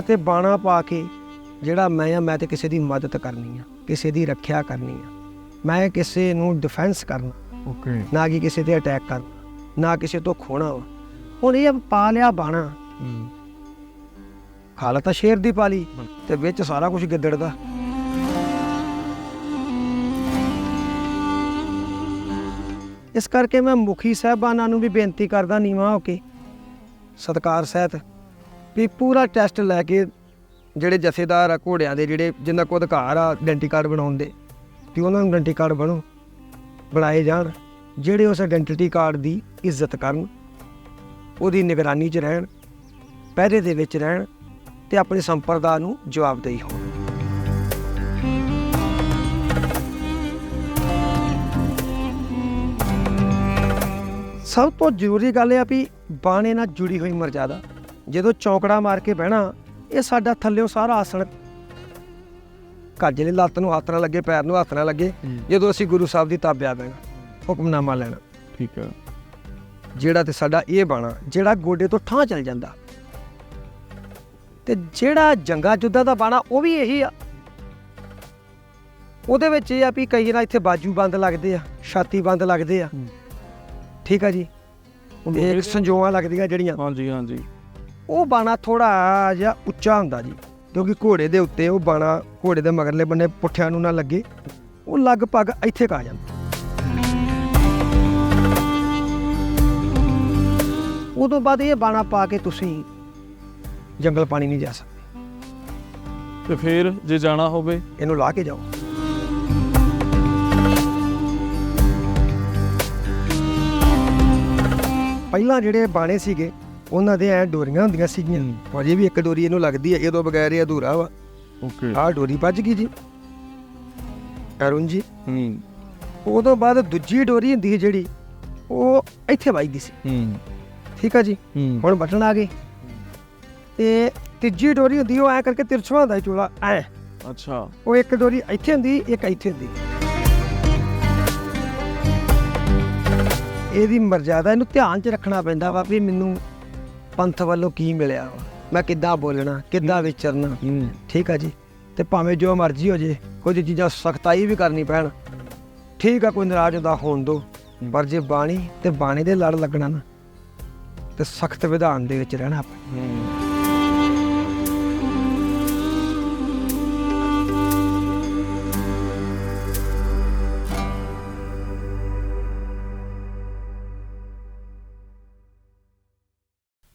ਇੱਕ ਤੇ ਬਾਣਾ ਪਾ ਕੇ ਜਿਹੜਾ ਮੈਂ ਆ ਮੈਂ ਤੇ ਕਿਸੇ ਦੀ ਮਦਦ ਕਰਨੀ ਆ ਕਿਸੇ ਦੀ ਰੱਖਿਆ ਕਰਨੀ ਆ। ਮੈਂ ਕਿਸੇ ਨੂੰ ਡਿਫੈਂਸ ਕਰਨਾ। ਓਕੇ ਨਾ ਕਿ ਕਿਸੇ ਤੇ ਅਟੈਕ ਕਰਨਾ ਨਾ ਕਿਸੇ ਤੋਂ ਖੋਣਾ ਵਾ। ਹੁਣ ਇਹ ਪਾ ਲਿਆ ਬਾਣਾ। ਹਾਲਤ ਤਾਂ ਸ਼ੇਰ ਦੀ ਪਾਲੀ ਤੇ ਵਿੱਚ ਸਾਰਾ ਕੁਝ ਗਿੱਦੜ ਦਾ। ਇਸ ਕਰਕੇ ਮੈਂ ਮੁਖੀ ਸਾਹਿਬਾਨਾਂ ਨੂੰ ਵੀ ਬੇਨਤੀ ਕਰਦਾ ਨੀਵਾਂ ਹੋ ਕੇ। ਸਤਕਾਰ ਸਹਿਤ ਵੀ ਪੂਰਾ ਟੈਸਟ ਲੈ ਕੇ ਜਿਹੜੇ ਜਥੇਦਾਰ ਆ ਘੋੜਿਆਂ ਦੇ, ਜਿਹੜੇ ਜਿਨ੍ਹਾਂ ਕੋਲ ਅਧਿਕਾਰ ਆ ਆਇਡੈਂਟੀ ਕਾਰਡ ਬਣਾਉਣ ਦੇ, ਵੀ ਉਹਨਾਂ ਨੂੰ ਆਇਡੈਂਟੀ ਕਾਰਡ ਬਣੋ, ਬਣਾਏ ਜਾਣ, ਜਿਹੜੇ ਉਸ ਆਇਡੈਂਟੀ ਕਾਰਡ ਦੀ ਇੱਜ਼ਤ ਕਰਨ, ਉਹਦੀ ਨਿਗਰਾਨੀ 'ਚ ਰਹਿਣ, ਪਹਿਰੇ ਦੇ ਵਿੱਚ ਰਹਿਣ ਤੇ ਆਪਣੀ ਸੰਪਰਦਾ ਨੂੰ ਜਵਾਬਦੇਹੀ ਹੋਣ। ਸਭ ਤੋਂ ਜ਼ਰੂਰੀ ਗੱਲ ਇਹ ਆ ਵੀ ਬਾਣੇ ਨਾਲ ਜੁੜੀ ਹੋਈ ਮਰਜ਼ਾਦਾ ਜਦੋਂ ਚੌਕੜਾ ਮਾਰ ਕੇ ਬਹਿਣਾ ਇਹ ਸਾਡਾ ਥੱਲਿਓਂ ਸਾਰਾ ਆਸਣ। ਕਾਜੇ ਲਈ ਲੱਤ ਨੂੰ ਹੱਥ ਨਾਲ ਲੱਗੇ ਪੈਰ ਨੂੰ ਹੱਥ ਨਾਲ ਲੱਗੇ ਜਦੋਂ ਅਸੀਂ ਗੁਰੂ ਸਾਹਿਬ ਦੀ ਤਾਬਿਆ ਬਹਿਣਾ ਹੁਕਮਨਾਮਾ ਲੈਣਾ। ਠੀਕ ਹੈ ਜਿਹੜਾ ਤੇ ਸਾਡਾ ਇਹ ਬਾਣਾ ਜਿਹੜਾ ਗੋਡੇ ਤੋਂ ਠਾਂ ਚੱਲ ਜਾਂਦਾ। ਤੇ ਜਿਹੜਾ ਜੰਗਾ ਜੁੱਧਾ ਦਾ ਬਾਣਾ ਉਹ ਵੀ ਇਹੀ ਆ। ਉਹਦੇ ਵਿੱਚ ਇਹ ਆ ਵੀ ਕਈ ਨਾ ਇੱਥੇ ਬਾਜੂ ਬੰਦ ਲੱਗਦੇ ਆ ਛਾਤੀ ਬੰਦ ਲੱਗਦੇ ਆ। ਠੀਕ ਆ ਜੀ? ਇਹ ਸੰਜੋਆਂ ਲੱਗਦੀਆਂ ਜਿਹੜੀਆਂ। ਹਾਂਜੀ ਹਾਂਜੀ। ਉਹ ਬਾਣਾ ਥੋੜਾ ਜਿਹਾ ਉੱਚਾ ਹੁੰਦਾ ਜੀ ਕਿਉਂਕਿ ਘੋੜੇ ਦੇ ਉੱਤੇ ਉਹ ਬਾਣਾ ਘੋੜੇ ਦੇ ਮਗਰਲੇ ਬੰਨੇ ਪੁੱਠਿਆਂ ਨੂੰ ਨਾ ਲੱਗੇ ਉਹ ਲਗਭਗ ਇੱਥੇ ਕਾ ਜਾਂਦਾ। ਉਦੋਂ ਬਾਅਦ ਇਹ ਬਾਣਾ ਪਾ ਕੇ ਤੁਸੀਂ ਜੰਗਲ ਪਾਣੀ ਨਹੀਂ ਜਾ ਸਕਦੇ। ਤੇ ਫਿਰ ਜੇ ਜਾਣਾ ਹੋਵੇ? ਇਹਨੂੰ ਲਾ ਕੇ ਜਾਓ। ਪਹਿਲਾਂ ਜਿਹੜੇ ਬਾਣੇ ਸੀਗੇ ਉਹਨਾਂ ਦੇ ਐ ਡੋਰੀਆਂ ਹੁੰਦੀਆਂ ਸੀਗੀਆਂ। ਅਜੇ ਵੀ ਇੱਕ ਡੋਰੀ ਇਹਨੂੰ ਲੱਗਦੀ ਹੈ ਇਹਦੋਂ ਬਗੈਰ ਇਹ ਅਧੂਰਾ ਵਾ। ਓਕੇ। ਆਹ ਡੋਰੀ ਵੱਜ ਗਈ ਜੀ। ਅਰੁਣ ਜੀ ਹੂੰ। ਉਦੋਂ ਬਾਅਦ ਦੂਜੀ ਡੋਰੀ ਹੁੰਦੀ ਹੈ ਜਿਹੜੀ ਉਹ ਇੱਥੇ ਵੱਜਦੀ ਸੀ। ਹੂੰ। ਠੀਕ ਆ ਜੀ? ਹੁਣ ਬਟਨ ਆ ਗਏ। ਤੇ ਤੀਜੀ ਡੋਰੀ ਹੁੰਦੀ ਉਹ ਐ ਕਰਕੇ ਤਿਰਛਵਾ ਹੁੰਦਾ ਚੂਲਾ ਐ। ਅੱਛਾ। ਉਹ ਇੱਕ ਡੋਰੀ ਇੱਥੇ ਹੁੰਦੀ ਇੱਕ ਇੱਥੇ ਹੁੰਦੀ। ਇਹਦੀ ਮਰਜ਼ਾਦਾ ਇਹਨੂੰ ਧਿਆਨ 'ਚ ਰੱਖਣਾ ਪੈਂਦਾ ਵਾ ਵੀ ਮੈਨੂੰ ਪੰਥ ਵੱਲੋਂ ਕੀ ਮਿਲਿਆ? ਵਾ ਮੈਂ ਕਿੱਦਾਂ ਬੋਲਣਾ ਕਿੱਦਾਂ ਵਿਚਰਨਾ? ਠੀਕ ਆ ਜੀ? ਤੇ ਭਾਵੇਂ ਜੋ ਮਰਜ਼ੀ ਹੋ ਜੇ ਕੁਝ ਚੀਜ਼ਾਂ ਸਖਤਾਈ ਵੀ ਕਰਨੀ ਪੈਣ। ਠੀਕ ਆ ਕੋਈ ਨਾਰਾਜ਼ ਹੁੰਦਾ ਹੋਣ ਦੋ। ਪਰ ਜੇ ਬਾਣੀ ਤੇ ਬਾਣੀ ਦੇ ਲੜ ਲੱਗਣਾ ਨਾ ਤੇ ਸਖਤ ਵਿਧਾਨ ਦੇ ਵਿੱਚ ਰਹਿਣਾ ਆਪਾਂ।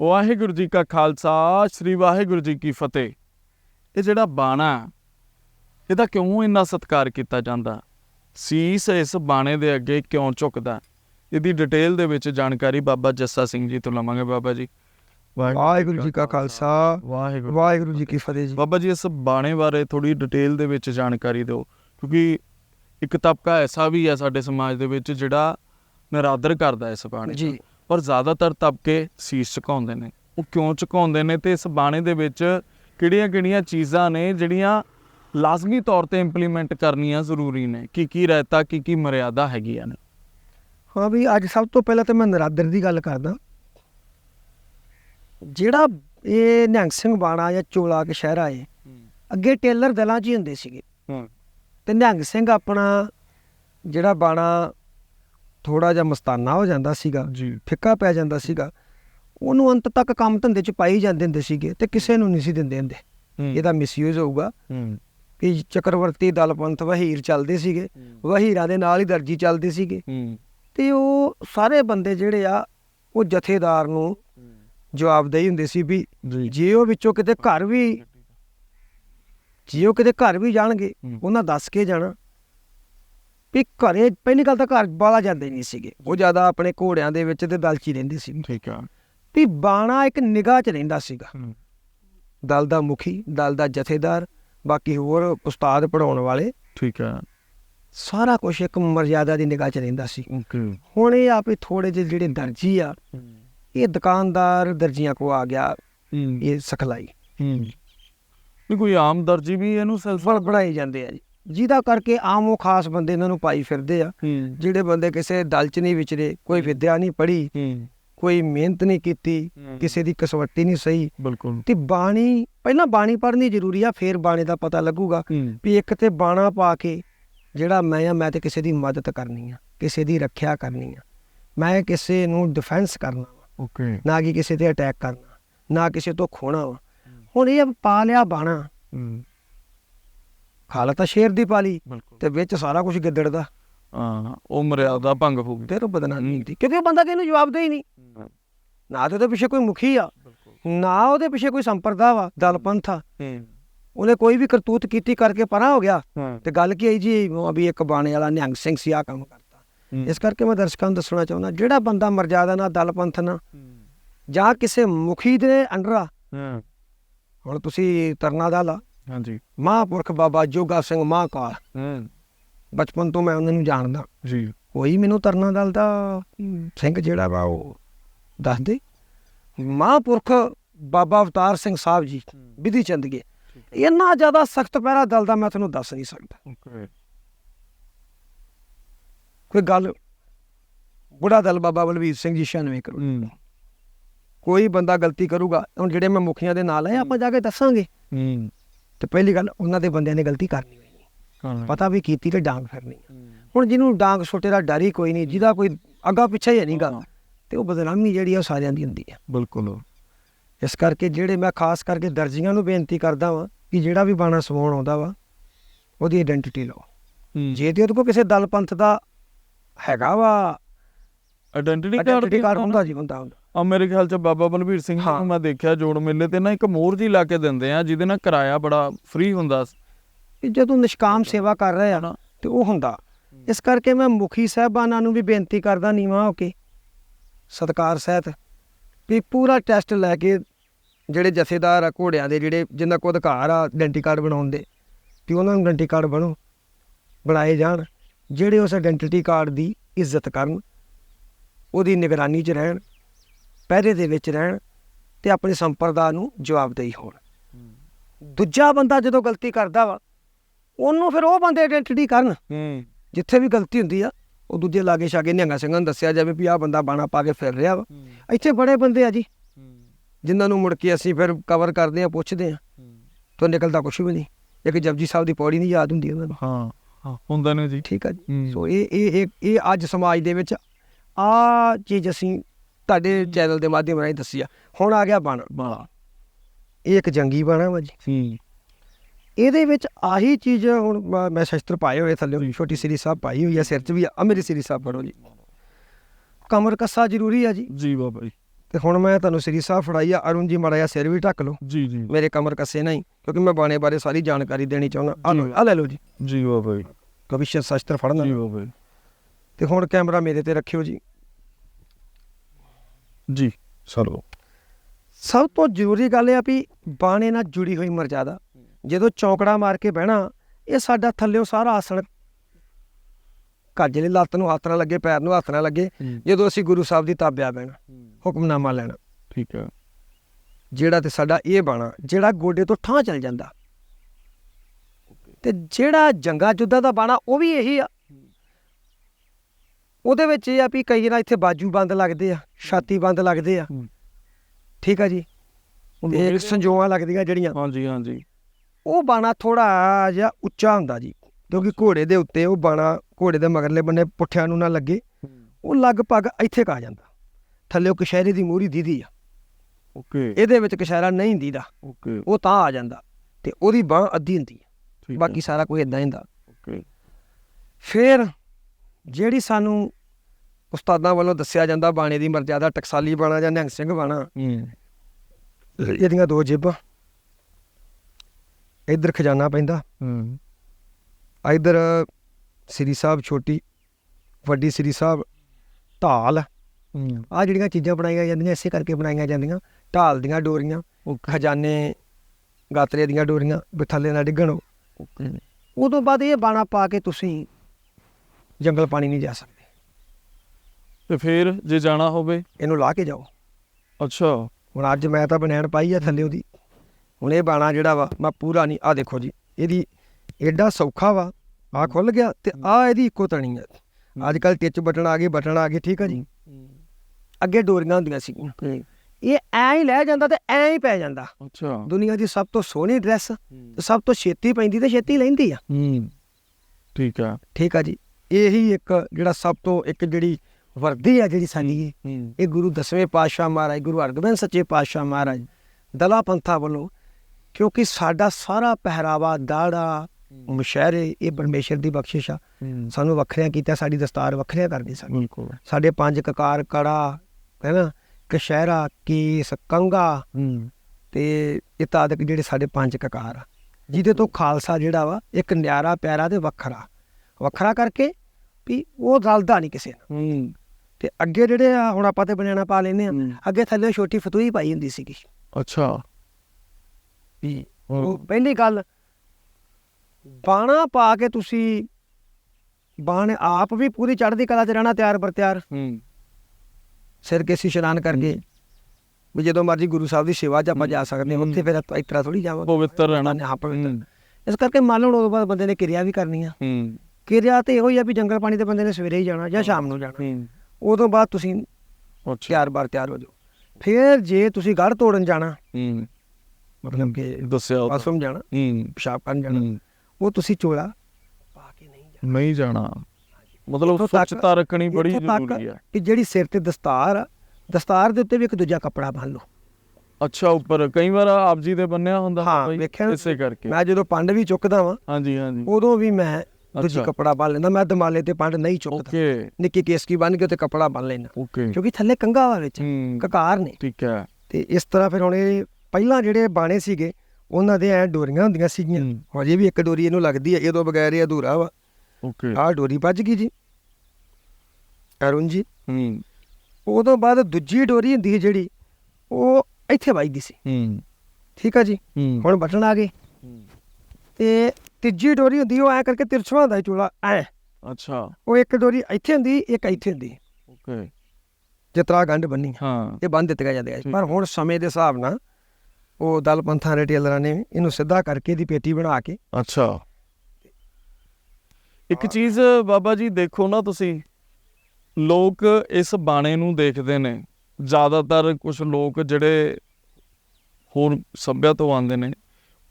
ਵਾਹਿਗੁਰੂ ਜੀ ਕਾ ਖਾਲਸਾ ਸ੍ਰੀ ਵਾਹਿਗੁਰੂ ਜੀ ਕੀ ਫਤਿਹ। ਇਹ ਜਿਹੜਾ ਬਾਣਾ ਇਹਦਾ ਕਿਉਂ ਇੰਨਾ ਸਤਿਕਾਰ ਕੀਤਾ ਜਾਂਦਾ? ਸੀਸ ਇਸ ਬਾਣੇ ਦੇ ਅੱਗੇ ਕਿਉਂ ਝੁਕਦਾ? ਇਹਦੀ ਡਿਟੇਲ ਦੇ ਵਿੱਚ ਜਾਣਕਾਰੀ ਬਾਬਾ ਜੱਸਾ ਸਿੰਘ ਜੀ ਤੋਂ ਲਵਾਂਗੇ ਬਾਬਾ ਜੀ। ਵਾਹਿਗੁਰੂ ਜੀ ਕਾ ਖਾਲਸਾ ਵਾਹਿਗੁਰੂ ਵਾਹਿਗੁਰੂ ਜੀ ਕੀ ਫਤਿਹ ਜੀ। ਬਾਬਾ ਜੀ ਇਸ ਬਾਣੇ ਬਾਰੇ ਥੋੜੀ ਡਿਟੇਲ ਦੇ ਵਿੱਚ ਜਾਣਕਾਰੀ ਦਿਓ ਕਿਉਂਕਿ ਇੱਕ ਤਬਕਾ ਐਸਾ ਵੀ ਹੈ ਸਾਡੇ ਸਮਾਜ ਦੇ ਵਿੱਚ ਜਿਹੜਾ ਨਿਰਾਦਰ ਕਰਦਾ ਇਸ ਬਾਣੇ। ਜੀ। ਪਰ ਜ਼ਿਆਦਾਤਰ ਤਬਕੇ ਸੀਸ ਝੁਕਾਉਂਦੇ ਨੇ। ਉਹ ਕਿਉਂ ਝੁਕਾਉਂਦੇ ਨੇ ਤੇ ਇਸ ਬਾਣੇ ਦੇ ਵਿੱਚ ਕਿਹੜੀਆਂ-ਕਿਹੜੀਆਂ ਚੀਜ਼ਾਂ ਨੇ ਜਿਹੜੀਆਂ ਲਾਜ਼ਮੀ ਤੌਰ ਤੇ ਇੰਪਲੀਮੈਂਟ ਕਰਨੀਆਂ ਜ਼ਰੂਰੀ ਨੇ? ਕੀ ਕੀ ਰਹਿਤਾ ਕੀ ਕੀ ਮਰਿਆਦਾ ਹੈਗੀਆਂ ਨੇ? ਹਾਂ ਵੀ ਅੱਜ ਸਭ ਤੋਂ ਪਹਿਲਾਂ ਤਾਂ ਮੈਂ ਨਰਾਦਰ ਦੀ ਗੱਲ ਕਰਦਾ। ਜਿਹੜਾ ਇਹ ਨਿਹੰਗ ਸਿੰਘ ਬਾਣਾ ਜਾਂ ਚੋਲਾ ਕਸ਼ਹਿਰਾ ਏ ਅੱਗੇ ਟੇਲਰ ਦਲਾਂ 'ਚ ਹੀ ਹੁੰਦੇ ਸੀਗੇ। ਹੂੰ। ਤੇ ਨਿਹੰਗ ਸਿੰਘ ਆਪਣਾ ਜਿਹੜਾ ਬਾਣਾ ਥੋੜਾ ਜਿਹਾ ਮਸਤਾਨਾ ਹੋ ਜਾਂਦਾ ਸੀਗਾ ਜੀ। ਫਿੱਕਾ ਪੈ ਜਾਂਦਾ ਸੀਗਾ। ਉਹਨੂੰ ਅੰਤ ਤੱਕ ਕੰਮ ਧੰਦੇ 'ਚ ਪਾਈ ਜਾਂਦੇ ਹੁੰਦੇ ਸੀਗੇ ਤੇ ਕਿਸੇ ਨੂੰ ਨਹੀਂ ਸੀ ਦਿੰਦੇ ਹੁੰਦੇ। ਇਹਦਾ ਮਿਸਯੂਜ਼ ਹੋਊਗਾ। ਕਿ ਚੱਕਰਵਰਤੀ ਦਲਪੰਥ ਵਹੀਰ ਚੱਲਦੇ ਸੀਗੇ ਵਹੀਰਾਂ ਦੇ ਨਾਲ ਹੀ ਦਰਜੀ ਚੱਲਦੇ ਸੀਗੇ। ਤੇ ਉਹ ਸਾਰੇ ਬੰਦੇ ਜਿਹੜੇ ਆ ਉਹ ਜਥੇਦਾਰ ਨੂੰ ਜਵਾਬਦੇਹੀ ਹੁੰਦੇ ਸੀ ਵੀ ਜੀ। ਉਹ ਵਿੱਚੋਂ ਕਿਤੇ ਘਰ ਵੀ ਜੇ ਉਹ ਕਿਤੇ ਘਰ ਵੀ ਜਾਣਗੇ। ਉਹਨਾਂ ਦੱਸ ਕੇ ਜਾਣਾ। ਵੀ ਘਰੇ ਪਹਿਲੀ ਗੱਲ ਤਾਂ ਘਰ ਬਾਲਾ ਜਾਂਦੇ ਨਹੀਂ ਸੀਗੇ। ਉਹ ਜ਼ਿਆਦਾ ਆਪਣੇ ਘੋੜਿਆਂ ਦੇ ਵਿੱਚ ਤੇ ਦਲ 'ਚ ਹੀ ਰਹਿੰਦੇ ਸੀ। ਠੀਕ ਆ। ਵੀ ਬਾਣਾ ਇੱਕ ਨਿਗਾਹ 'ਚ ਰਹਿੰਦਾ ਸੀਗਾ। ਦਲ ਦਾ ਮੁਖੀ ਦਲ ਦਾ ਜਥੇਦਾਰ ਬਾਕੀ ਹੋਰ ਉਸਤਾਦ ਪੜਾਉਣ ਵਾਲੇ। ਠੀਕ ਆ। ਸਾਰਾ ਕੁਝ ਇੱਕ ਮਰਜ਼ਾਦਾ ਦੀ ਨਿਗਾਹ 'ਚ ਰਹਿੰਦਾ ਸੀ। ਹੁਣ ਇਹ ਆ ਵੀ ਥੋੜੇ ਜਿਹੇ ਜਿਹੜੇ ਦਰਜੀ ਆ ਇਹ ਦੁਕਾਨਦਾਰ ਦਰਜੀਆਂ ਕੋ ਆ ਗਿਆ। ਇਹ ਸਖਲਾਈ। ਹੂੰ। ਕੋਈ ਆਮ ਦਰਜੀ ਵੀ ਇਹਨੂੰ ਸੈਲਫ ਫਲ ਬਣਾਏ ਜਾਂਦੇ ਆ ਜੀ। ਜਿਹਦਾ ਕਰਕੇ ਆਮ ਉਹ ਖਾਸ ਬੰਦੇ ਇਹਨਾਂ ਨੂੰ ਪਾਈ ਫਿਰਦੇ ਆ। ਜਿਹੜੇ ਬੰਦੇ ਕਿਸੇ ਦਲ ਚ ਨਹੀਂ ਵਿਚਰੇ ਕੋਈ ਵਿਦਿਆ ਨਹੀਂ ਪੜ੍ਹੀ ਕੋਈ ਮਿਹਨਤ ਨਹੀਂ ਕੀਤੀ ਕਿਸੇ ਦੀ ਕਸਵੱਟੀ ਨਹੀਂ ਸਹੀ। ਬਿਲਕੁਲ। ਤੇ ਬਾਣੀ ਪਹਿਲਾਂ ਬਾਣੀ ਪੜ੍ਹਨੀ ਜ਼ਰੂਰੀ ਆ ਫੇਰ ਬਾਣੇ ਦਾ ਪਤਾ ਲੱਗੂਗਾ ਵੀ ਇੱਕ ਤੇ ਬਾਣਾ ਪਾ ਕੇ ਜਿਹੜਾ ਮੈਂ ਆ ਮੈਂ ਤੇ ਕਿਸੇ ਦੀ ਮਦਦ ਕਰਨੀ ਆ ਕਿਸੇ ਦੀ ਰੱਖਿਆ ਕਰਨੀ ਆ। ਮੈਂ ਕਿਸੇ ਨੂੰ ਡਿਫੈਂਸ ਕਰਨਾ ਵਾ। ਓਕੇ। ਨਾ ਕਿ ਕਿਸੇ ਤੇ ਅਟੈਕ ਕਰਨਾ ਨਾ ਕਿਸੇ ਤੋਂ ਖੋਣਾ ਵਾ। ਹੁਣ ਇਹ ਪਾ ਲਿਆ ਬਾਣਾ। ਖਾਲਾ ਤਾਂ ਸ਼ੇਰ ਦੀ ਪਾਲੀ ਬਿਲਕੁਲ। ਤੇ ਵਿੱਚ ਸਾਰਾ ਕੁਝ ਗਿੱਦੜ ਦਾ। ਹਾਂ ਉਹ ਮਰਿਆਦਾ ਭੰਗ ਹੋ ਗਈ ਫਿਰ ਉਹ ਬਦਨਾਮੀ ਦੀ ਕਿਉਂਕਿ ਉਹ ਬੰਦਾ ਕਿਹਨੂੰ ਜਵਾਬ ਦੇ ਹੀ। ਨਹੀਂ ਨਾ ਤੇ ਉਹਦੇ ਪਿੱਛੇ ਕੋਈ ਮੁਖੀ ਆ ਨਾ ਉਹਦੇ ਪਿੱਛੇ ਕੋਈ ਸੰਪਰਦਾ ਵਾ ਦਲ ਪੰਥ ਆ ਉਹਨੇ ਕੋਈ ਵੀ ਕਰਤੂਤ ਕੀਤੀ ਕਰਕੇ ਪਰਾਂ ਹੋ ਗਿਆ। ਤੇ ਗੱਲ ਕੀ ਹੈ ਜੀ ਵੀ ਇੱਕ ਬਾਣੇ ਵਾਲਾ ਨਿਹੰਗ ਸਿੰਘ ਸੀ ਆ ਕੰਮ ਕਰਤਾ। ਇਸ ਕਰਕੇ ਮੈਂ ਦਰਸ਼ਕਾਂ ਨੂੰ ਦੱਸਣਾ ਚਾਹੁੰਦਾ ਜਿਹੜਾ ਬੰਦਾ ਮਰਜ਼ਾਦਾ ਨਾਲ ਦਲ ਪੰਥ ਨਾਲ ਜਾਂ ਕਿਸੇ ਮੁਖੀ ਦੇ ਅੰਡਰ ਆ ਹੁਣ ਤੁਸੀਂ ਤਰਨਾ ਦਲ ਆ ਹਾਂਜੀ। ਮਹਾਂਪੁਰਖ ਬਾਬਾ ਜੋਗਾ ਸਿੰਘ ਮਹਾਂਕਾਲ। ਹਾਂ। ਬਚਪਨ ਤੋਂ ਮੈਂ ਉਹਨਾਂ ਨੂੰ ਜਾਣਦਾ। ਜੀ। ਕੋਈ ਮੈਨੂੰ ਤਰਨਾ ਦਲ ਦਾ ਸਿੰਘ ਜਿਹੜਾ ਵਾ ਉਹ ਦੱਸ ਦੇ। ਮਹਾਂਪੁਰਖ ਬਾਬਾ ਅਵਤਾਰ ਸਿੰਘ ਸਾਹਿਬ ਜੀ ਵਿਧੀ ਚੰਦਗੇ ਇੰਨਾ ਜ਼ਿਆਦਾ ਸਖਤ ਪਹਿਰਾ ਦਲ ਦਾ ਮੈਂ ਤੁਹਾਨੂੰ ਦੱਸ ਨਹੀਂ ਸਕਦਾ। ਕੋਈ ਗੱਲ? ਬੁੜਾ ਦਲ ਬਾਬਾ ਬਲਵੀਰ ਸਿੰਘ ਜੀ 96 ਕਰੋ ਕੋਈ ਬੰਦਾ ਗਲਤੀ ਕਰੂਗਾ ਹੁਣ ਜਿਹੜੇ ਮੈਂ ਮੁਖੀਆਂ ਦੇ ਨਾਲ ਆਏ ਆਪਾਂ ਜਾ ਕੇ ਦੱਸਾਂਗੇ। ਹੂੰ। ਤੇ ਪਹਿਲੀ ਗੱਲ ਉਹਨਾਂ ਦੇ ਬੰਦਿਆਂ ਨੇ ਗਲਤੀ ਕਰਨੀ ਹੋਈ। ਪਤਾ ਵੀ ਕੀਤੀ ਤੇ ਡਾਂਗ ਫਿਰਨੀ। ਹੁਣ ਜਿਹਨੂੰ ਡਾਂਗ ਛੋਟੇ ਦਾ ਡਰ ਹੀ ਕੋਈ ਨਹੀਂ ਜਿਹਦਾ ਕੋਈ ਅੱਗਾ ਪਿੱਛਾ ਹੀ ਨਹੀਂਗਾ ਤੇ ਉਹ ਬਦਨਾਮੀ ਜਿਹੜੀ ਆ ਉਹ ਸਾਰਿਆਂ ਦੀ ਹੁੰਦੀ ਆ। ਬਿਲਕੁਲ। ਇਸ ਕਰਕੇ ਜਿਹੜੇ ਮੈਂ ਖਾਸ ਕਰਕੇ ਦਰਜੀਆਂ ਨੂੰ ਬੇਨਤੀ ਕਰਦਾ ਵਾਂ ਕਿ ਜਿਹੜਾ ਵੀ ਬਾਣਾ ਸਵਾਉਣ ਆਉਂਦਾ ਵਾ ਉਹਦੀ ਆਇਡੈਂਟੀਟੀ ਲਓ। ਹੂੰ। ਜੇ ਤੇ ਉਹਦੇ ਕੋਲ ਕਿਸੇ ਦਲ ਪੰਥ ਦਾ ਹੈਗਾ ਵਾ ਆਇਡੈਂਟੀਟੀ ਕਾਰਡ ਹੁੰਦਾ? ਜੀ ਹੁੰਦਾ ਹੁੰਦਾ। ਆ ਮੇਰੇ ਖਿਆਲ ਚ ਬਾਬਾ ਬਲਬੀਰ ਸਿੰਘ ਹਾਂ। ਨੂੰ ਮੈਂ ਦੇਖਿਆ ਜੋੜ ਮੇਲੇ ਤੇ ਨਾ ਇੱਕ ਮੋਹਰ ਜੀ ਲਾ ਕੇ ਦਿੰਦੇ ਆ ਜਿਹਦੇ ਨਾਲ ਕਿਰਾਇਆ ਬੜਾ ਫ੍ਰੀ ਹੁੰਦਾ। ਸੀ। ਕਿ ਜਦੋਂ ਨਿਸ਼ਕਾਮ ਸੇਵਾ ਕਰ ਰਹੇ ਆ ਨਾ ਤੇ ਉਹ ਹੁੰਦਾ। ਇਸ ਕਰਕੇ ਮੈਂ ਮੁਖੀ ਸਾਹਿਬਾਨਾਂ ਨੂੰ ਵੀ ਬੇਨਤੀ ਕਰਦਾ ਨੀਵਾਂ ਹੋ ਕੇ। ਸਤਕਾਰ ਸਹਿਤ ਵੀ ਪੂਰਾ ਟੈਸਟ ਲੈ ਕੇ ਜਿਹੜੇ ਜਥੇਦਾਰ ਆ ਘੋੜਿਆਂ ਦੇ ਜਿਹੜੇ ਜਿਨ੍ਹਾਂ ਕੋਲ ਅਧਿਕਾਰ ਆ ਆਇਡੈਂਟੀ ਕਾਰਡ ਬਣਾਉਣ ਦੇ ਵੀ ਉਹਨਾਂ ਨੂੰ ਆਇਡੈਂਟੀ ਕਾਰਡ ਬਣੋ ਬਣਾਏ ਜਾਣ। ਜਿਹੜੇ ਉਸ ਆਇਡੈਂਟੀ ਕਾਰਡ ਦੀ ਇੱਜ਼ਤ ਕਰਨ ਉਹਦੀ ਨਿਗਰਾਨੀ 'ਚ ਰਹਿਣ। ਪਹਿਰੇ ਦੇ ਵਿੱਚ ਰਹਿਣ ਤੇ ਆਪਣੀ ਸੰਪਰਦਾ ਨੂੰ ਜਵਾਬਦੇਹੀ ਹੋਣ। ਦੂਜਾ ਬੰਦਾ ਜਦੋਂ ਗਲਤੀ ਕਰਦਾ ਵਾ ਉਹਨੂੰ ਫਿਰ ਉਹ ਬੰਦੇ ਆਇਡੈਂਟੀ ਕਰਨ। ਜਿੱਥੇ ਵੀ ਗਲਤੀ ਹੁੰਦੀ ਆ ਉਹ ਦੂਜੇ ਲਾਗੇ ਛਾਗੇ ਨਿਹੰਗਾ ਸਿੰਘਾਂ ਨੂੰ ਦੱਸਿਆ ਜਾਵੇ ਵੀ ਆਹ ਬੰਦਾ ਬਾਣਾ ਪਾ ਕੇ ਫਿਰ ਰਿਹਾ ਵਾ। ਇੱਥੇ ਬੜੇ ਬੰਦੇ ਆ ਜੀ। ਜਿਨ੍ਹਾਂ ਨੂੰ ਮੁੜ ਕੇ ਅਸੀਂ ਫਿਰ ਕਵਰ ਕਰਦੇ ਆ ਪੁੱਛਦੇ ਆ। ਤੋਂ ਨਿਕਲਦਾ ਕੁਝ ਵੀ ਨਹੀਂ। ਇੱਕ ਜਪਜੀ ਸਾਹਿਬ ਦੀ ਪੌੜੀ ਨਹੀਂ ਯਾਦ ਹੁੰਦੀ ਉਹਨਾਂ ਨੂੰ। ਹਾਂ ਹਾਂ ਹੁੰਦਾ ਨੇ ਜੀ। ਠੀਕ ਆ ਜੀ। ਸੋ ਇਹ ਇਹ ਇਹ ਅੱਜ ਸਮਾਜ ਦੇ ਵਿੱਚ ਆ ਚੀਜ਼ ਅਸੀਂ ਤੁਹਾਡੇ ਚੈਨਲ ਦੇ ਮਾਧਿਅਮ ਰਾਹੀਂ ਦੱਸੀ ਆ। ਹੁਣ ਆ ਗਿਆ ਬਾਣਾ। ਬਾ ਇਹ ਇੱਕ ਜੰਗੀ ਬਾਣਾ ਵਾ ਜੀ। ਹੂੰ। ਇਹਦੇ ਵਿੱਚ ਆਹੀ ਚੀਜ਼ ਹੁਣ ਮ- ਮੈਂ ਸ਼ਸਤਰ ਪਾਏ ਹੋਏ ਥੱਲੇ। ਛੋਟੀ ਸ੍ਰੀ ਸਾਹਿਬ ਪਾਈ ਹੋਈ ਆ ਸਿਰ 'ਚ ਵੀ ਆ। ਮੇਰੀ ਸ੍ਰੀ ਸਾਹਿਬ ਫੜੋ ਜੀ। ਕਮਰ ਕੱਸਾ ਜ਼ਰੂਰੀ ਆ ਜੀ। ਜੀ ਬਾਬਾ ਜੀ। ਤੇ ਹੁਣ ਮੈਂ ਤੁਹਾਨੂੰ ਸ੍ਰੀ ਸਾਹਿਬ ਫੜਾਈ ਆ। ਅਰੁਣ ਜੀ ਮਾੜਾ ਜਿਹਾ ਸਿਰ ਵੀ ਢੱਕ ਲਓ। ਜੀ ਜੀ। ਮੇਰੇ ਕਮਰ ਕੱਸੇ ਨਹੀਂ ਕਿਉਂਕਿ ਮੈਂ ਬਾਣੇ ਬਾਰੇ ਸਾਰੀ ਜਾਣਕਾਰੀ ਦੇਣੀ ਚਾਹੁੰਦਾ। ਆ ਲਓ ਆ ਲੈ ਲਓ ਜੀ। ਜੀ ਬਾਬਾ ਜੀ। ਕਵੀ ਸ਼ਸਤਰ ਫੜਨਾ। ਜੀ ਬਾਬਾ ਜੀ। ਤੇ ਹੁਣ ਕੈਮਰਾ ਮੇਰੇ ਤੇ ਰੱਖਿਓ ਜੀ। ਜੀ। ਸਰੋ। ਸਭ ਤੋਂ ਜ਼ਰੂਰੀ ਗੱਲ ਇਹ ਆ ਵੀ ਬਾਣੇ ਨਾਲ ਜੁੜੀ ਹੋਈ ਮਰਜ਼ਾਦਾ। ਜਦੋਂ ਚੌਕੜਾ ਮਾਰ ਕੇ ਬਹਿਣਾ ਇਹ ਸਾਡਾ ਥੱਲਿਓ ਸਾਰਾ ਆਸਣ ਕਾਜਲੇ ਲੱਤ ਨੂੰ ਹੱਥ ਨਾਲ ਲੱਗੇ ਪੈਰ ਨੂੰ ਹੱਥ ਨਾਲ ਲੱਗੇ ਜਦੋਂ ਅਸੀਂ ਗੁਰੂ ਸਾਹਿਬ ਦੀ ਤਾਬਿਆ ਬਹਿਣਾ ਹੁਕਮਨਾਮਾ ਲੈਣਾ। ਠੀਕ ਹੈ ਜਿਹੜਾ ਤੇ ਸਾਡਾ ਇਹ ਬਾਣਾ ਜਿਹੜਾ ਗੋਡੇ ਤੋਂ ਠਾਂ ਚੱਲ ਜਾਂਦਾ। ਤੇ ਜਿਹੜਾ ਜੰਗਾ ਜੁੱਧਾ ਦਾ ਬਾਣਾ ਉਹ ਵੀ ਇਹੀ ਆ। ਉਹਦੇ ਵਿੱਚ ਇਹ ਆ ਵੀ ਕਈ ਨਾ ਇੱਥੇ ਬਾਜੂ ਬੰਦ ਲੱਗਦੇ ਆ। ਛਾਤੀ ਬੰਦ ਲੱਗਦੇ ਆ। ਠੀਕ ਆ ਜੀ? ਇੱਕ ਸੰਜੋਆਂ ਲੱਗਦੀਆਂ ਜਿਹੜੀਆਂ। ਹਾਂਜੀ ਹਾਂਜੀ। ਉਹ ਬਾਣਾ ਥੋੜਾ ਜਿਹਾ ਉੱਚਾ ਹੁੰਦਾ ਜੀ ਕਿਉਂਕਿ ਘੋੜੇ ਦੇ ਉੱਤੇ ਉਹ ਬਾਣਾ ਘੋੜੇ ਦੇ ਮਗਰਲੇ ਬੰਨੇ ਪੁੱਠਿਆਂ ਨੂੰ ਨਾ ਲੱਗੇ। ਉਹ ਲਗਭਗ ਇੱਥੇ ਕਾ ਜਾਂਦਾ। ਥੱਲੇ ਉਹ ਕਸ਼ਹਿਰੇ ਦੀ ਮੂਹਰੀ ਦੀਦੀ ਆ। ਓਕੇ। ਇਹਦੇ ਵਿੱਚ ਕਸ਼ਹਿਰਾ ਨਹੀਂ ਦੀਦਾ। ਓਕੇ। ਉਹ ਤਾਂ ਆ ਜਾਂਦਾ ਤੇ ਉਹਦੀ ਬਾਹ ਅੱਧੀ ਹੁੰਦੀ ਹੈ ਬਾਕੀ ਸਾਰਾ ਕੋਈ ਇਦਾਂ ਹੀ ਹੁੰਦਾ। ਓਕੇ। ਫਿਰ ਜਿਹੜੀ ਸਾਨੂੰ ਉਸਤਾਦਾਂ ਵੱਲੋਂ ਦੱਸਿਆ ਜਾਂਦਾ ਬਾਣੇ ਦੀ ਮਰਜ਼ਾਦਾ ਟਕਸਾਲੀ ਬਾਣਾ ਜਾਂ ਨਿਹੰਗ ਸਿੰਘ ਬਾਣਾ। ਹੂੰ। ਇਹਦੀਆਂ ਦੋ ਜੇਬਾਂ। ਇੱਧਰ ਖਜ਼ਾਨਾ ਪੈਂਦਾ। ਹੂੰ। ਇੱਧਰ ਸ੍ਰੀ ਸਾਹਿਬ ਛੋਟੀ ਵੱਡੀ ਸ੍ਰੀ ਸਾਹਿਬ ਢਾਲ। ਆ ਜਿਹੜੀਆਂ ਚੀਜ਼ਾਂ ਬਣਾਈਆਂ ਜਾਂਦੀਆਂ ਇਸੇ ਕਰਕੇ ਬਣਾਈਆਂ ਜਾਂਦੀਆਂ। ਢਾਲ ਦੀਆਂ ਡੋਰੀਆਂ ਓਕੇ। ਖਜ਼ਾਨੇ ਗਾਤਰੇ ਦੀਆਂ ਡੋਰੀਆਂ ਥੱਲੇ ਨਾ ਡਿੱਗਣ ਉਹ। ਉਦੋਂ ਬਾਅਦ ਇਹ ਬਾਣਾ ਪਾ ਕੇ ਤੁਸੀਂ ਜੰਗਲ ਪਾਣੀ ਨਹੀਂ ਜਾ ਸਕਦੇ। ਤੇ ਫਿਰ ਜੇ ਜਾਣਾ ਹੋਵੇ? ਇਹਨੂੰ ਲਾ ਕੇ ਜਾਓ। ਅੱਛਾ। ਹੁਣ ਅੱਜ ਮੈਂ ਤਾਂ ਬਨੈਣ ਪਾਈ ਆ ਥੱਲੇ ਉਹਦੀ। ਹੁਣ ਇਹ ਬਾਣਾ ਜਿਹੜਾ ਵਾ ਮੈਂ ਪੂਰਾ ਨਹੀਂ ਆ ਦੇਖੋ ਜੀ ਇਹਦੀ ਐਡਾ ਸੌਖਾ ਵਾ ਆ ਖੁੱਲ ਗਿਆ ਤੇ ਆ ਇਹਦੀ ਇੱਕੋ ਤਣੀ ਹੈ। ਅੱਜ ਕੱਲ ਟਿੱਚ ਬਟਨ ਆ ਗਏ ਬਟਨ ਆ ਗਏ ਠੀਕ ਆ ਜੀ? ਅੱਗੇ ਡੋਰੀਆਂ ਹੁੰਦੀਆਂ ਸੀਗੀਆਂ ਇਹ ਐਂ ਹੀ ਲੈ ਜਾਂਦਾ ਤੇ ਐਂ ਹੀ ਪੈ ਜਾਂਦਾ। ਅੱਛਾ। ਦੁਨੀਆ ਦੀ ਸਭ ਤੋਂ ਸੋਹਣੀ ਡਰੈਸ ਤੇ ਸਭ ਤੋਂ ਛੇਤੀ ਪੈਂਦੀ ਤੇ ਛੇਤੀ ਲੈਂਦੀ ਆ। ਹੂੰ। ਠੀਕ ਆ। ਠੀਕ ਆ ਜੀ। ਇਹੀ ਇੱਕ ਜਿਹੜਾ ਸਭ ਤੋਂ ਇੱਕ ਜਿਹੜੀ ਵਰਦੀ ਆ ਜਿਹੜੀ ਸਾਡੀ ਇਹ। ਹੂੰ। ਇਹ ਗੁਰੂ ਦਸਵੇਂ ਪਾਤਸ਼ਾਹ ਮਹਾਰਾਜ ਗੁਰੂ ਹਰਗੋਬਿੰਦ ਸੱਚੇ ਪਾਤਸ਼ਾਹ ਮਹਾਰਾਜ ਦਲਾ ਪੰਥਾ ਵੱਲੋਂ ਕਿਉਂਕਿ ਸਾਡਾ ਸਾਰਾ ਪਹਿਰਾਵਾ ਦਾੜਾ ਮੁਸ਼ਹਿਰੇ ਇਹ ਪਰਮੇਸ਼ਰ ਦੀ ਬਖਸ਼ਿਸ਼ ਆ। ਸਾਨੂੰ ਵੱਖਰਿਆਂ ਕੀਤਾ ਸਾਡੀ ਦਸਤਾਰ ਵੱਖਰਿਆਂ ਕਰਦੀ ਸਾਡੀ। ਬਿਲਕੁਲ। ਸਾਡੇ ਪੰਜ ਕਕਾਰ ਕੜਾ ਹੈਨਾ ਕਸ਼ਹਿਰਾ ਕੇਸ ਕੰਗਾ ਤੇ ਇਤਾਦਕ ਜਿਹੜੇ ਸਾਡੇ ਪੰਜ ਕਕਾਰ ਆ। ਜਿਹਦੇ ਤੋਂ ਖਾਲਸਾ ਜਿਹੜਾ ਵਾ ਇੱਕ ਨਿਆਰਾ ਪਿਆਰਾ ਤੇ ਵੱਖਰਾ। ਵੱਖਰਾ ਕਰਕੇ ਵੀ ਉਹ ਰਲਦਾ ਨਹੀਂ ਕਿਸੇ ਨਾਲ। ਤੇ ਅੱਗੇ ਜਿਹੜੇ ਆ ਹੁਣ ਆਪਾਂ ਤੇ ਬਨਾਨਾ ਪਾ ਲੈਨੇ ਆ। ਅੱਗੇ ਥੱਲੇ ਛੋਟੀ ਫਤੂਈ ਪਾਈ ਹੁੰਦੀ ਸੀਗੀ। ਅੱਛਾ। ਵੀ? ਉਹ ਪਹਿਲੀ ਗੱਲ ਬਾਣਾ ਪਾ ਕੇ ਤੁਸੀਂ ਬਾਣ ਆਪ ਵੀ ਪੂਰੀ ਚੜ੍ਹਦੀ ਕਲਾ ਚ ਰਹਿਣਾ ਤਿਆਰ ਬਰ ਤਿਆਰ। ਹੂੰ। ਸਿਰ ਕੇ ਸੀ ਇਸ਼ਨਾਨ ਕਰਕੇ ਵੀ ਜਦੋਂ ਮਰਜ਼ੀ ਗੁਰੂ ਸਾਹਿਬ ਦੀ ਸੇਵਾ 'ਚ ਆਪਾਂ ਜਾ ਸਕਦੇ ਹਾਂ ਉੱਥੇ ਫਿਰ ਇਸ ਤਰ੍ਹਾਂ ਥੋੜੀ ਜਾਵਾਂਗੇ। ਪਵਿੱਤਰ ਰਹਿਣਾ। ਹਾਂ ਪਵਿੱਤਰ। ਇਸ ਕਰਕੇ ਮੰਨ ਲਓ ਉਦੋਂ ਬਾਅਦ ਬੰਦੇ ਨੇ ਕਿਰਿਆ ਵੀ ਕਰਨੀ ਆ। ਹੂੰ। ਕਿਰਿਆ ਤੇ ਇਹੋ ਹੀ ਆ ਵੀ ਜੰਗਲ ਪਾਣੀ ਤੇ ਬੰਦੇ ਨੇ ਸਵੇਰੇ ਹੀ ਜਾਣਾ ਜਾਂ ਸ਼ਾਮ ਨੂੰ ਜਾਣਾ। ਹੂੰ ਉਦੋਂ ਬਾਅਦ ਤੁਸੀਂ ਅੱਛਾ। ਤਿਆਰ ਬਾਰ ਤਿਆਰ ਹੋ ਜਾਓ। ਫਿਰ ਜੇ ਤੁਸੀਂ ਗੜ ਤੋੜਨ ਜਾਣਾ ਹੂੰ। ਮਤਲਬ ਕਿ ਦੱਸਿਆ ਉਹ। ਬਾਥਰੂਮ ਜਾਣਾ ਹੂੰ। ਪਿਸ਼ਾਬ ਕਰਨ ਜਾਣਾ ਹੂੰ। ਉਹ ਤੁਸੀਂ ਚੋਲਾ ਪਾ ਕੇ ਨਹੀਂ ਜਾਣਾ। ਨਹੀਂ ਜਾਣਾ। ਮਤਲਬ ਸੁੱਚਤਾ ਰੱਖਣੀ ਬੜੀ ਜ਼ਰੂਰੀ ਆ ਕਿ ਜਿਹੜੀ ਸਿਰ ਤੇ ਦਸਤਾਰ ਆ ਦਸਤਾਰ ਦੇ ਉੱਤੇ ਵੀ ਇੱਕ ਦੂਜਾ ਕੱਪੜਾ ਬੰਨ ਲਓ। ਅੱਛਾ ਉੱਪਰ ਕਈ ਵਾਰ ਆਪ ਜੀ ਦੇ ਬੰਨਿਆ ਹੁੰਦਾ ਹਾਂ, ਵੇਖਿਆ ਇਸੇ ਕਰਕੇ। ਮੈਂ ਜਦੋਂ ਪੰਡ ਵੀ ਚੁੱਕਦਾ ਵਾਂ ਹਾਂਜੀ ਹਾਂਜੀ। ਉਦੋਂ ਵੀ ਮੈਂ ਦੂਜੀ। ਕੱਪੜਾ ਬੰਨ ਲੈਂਦਾ ਮੈਂ ਦਮਾਲੇ ਤੇ ਪੰਡ ਨਹੀਂ ਚੁੱਕਦਾ। ਓਕੇ। ਨਿੱਕੀ ਕੇਸਕੀ ਬੰਨ ਕੇ ਤੇ ਕੱਪੜਾ ਬੰਨ ਲੈਣਾ ਓਕੇ। ਕਿਉਂਕਿ ਥੱਲੇ ਕੰਗਾ ਵਾ ਵਿੱਚ ਹੂੰ। ਕਕਾਰ ਨੇ। ਠੀਕ ਹੈ। ਤੇ ਇਸ ਤਰ੍ਹਾਂ ਫਿਰ ਹੁਣ ਇਹ ਪਹਿਲਾਂ ਜਿਹੜੇ ਬਾਣੇ ਸੀਗੇ ਉਹਨਾਂ ਦੇ ਐ ਡੋਰੀਆਂ ਹੁੰਦੀਆਂ ਸੀਗੀਆਂ। ਹੂੰ। ਹਜੇ ਵੀ ਇੱਕ ਡੋਰੀ ਇਹਨੂੰ ਲੱਗਦੀ ਹੈ ਇਹਦੋਂ ਬਗੈਰ ਇਹ ਅਧੂਰਾ ਵਾ। ਓਕੇ। ਆਹ ਡੋਰੀ ਵੱਜ ਗਈ ਜੀ। ਅਰੁਣ ਜੀ। ਹੂੰ। ਉਦੋਂ ਬਾਅਦ ਦੂਜੀ ਡੋਰੀ ਹੁੰਦੀ ਸੀ ਜਿਹੜੀ ਉਹ ਇੱਥੇ ਵੱਜਦੀ ਸੀ। ਹੂੰ। ਠੀਕ ਆ ਜੀ? ਹੂੰ। ਹੁਣ ਬਟਨ ਆ ਗਏ। ਤੇ ਤੀਜੀ ਡੋਰੀ ਹੁੰਦੀ ਉਹ ਐ ਕਰਕੇ ਤਿਰਛਵਾ ਹੁੰਦਾ ਸੀ ਚੂਲਾ ਐ। ਅੱਛਾ। ਉਹ ਇੱਕ ਡੋਰੀ ਇੱਥੇ ਹੁੰਦੀ ਇੱਕ ਇੱਥੇ ਹੁੰਦੀ। ਓਕੇ। ਜਿਤਰਾ ਗੰਢ ਬੰਨੀ ਹਾਂ। ਇਹ ਬੰਨ ਦਿੱਤੀਆਂ ਜਾਂਦੀਆਂ ਸੀ। ਪਰ ਹੁਣ ਸਮੇਂ ਦੇ ਹਿਸਾਬ ਨਾਲ ਉਹ ਦਲ ਪੰਥਾਂ ਦੇ ਟੇਲਰਾਂ ਨੇ ਇਹਨੂੰ ਸਿੱਧਾ ਕਰਕੇ ਇਹਦੀ ਪੇਟੀ ਬਣਾ ਕੇ ਅੱਛਾ। ਇੱਕ ਚੀਜ਼ ਬਾਬਾ ਜੀ ਦੇਖੋ ਨਾ ਤੁਸੀਂ ਲੋਕ ਇਸ ਬਾਣੇ ਨੂੰ ਦੇਖਦੇ ਨੇ। ਜ਼ਿਆਦਾਤਰ ਕੁਝ ਲੋਕ ਜਿਹੜੇ ਹੋਰ ਸੱਭਿਆ ਤੋਂ ਆਉਂਦੇ ਨੇ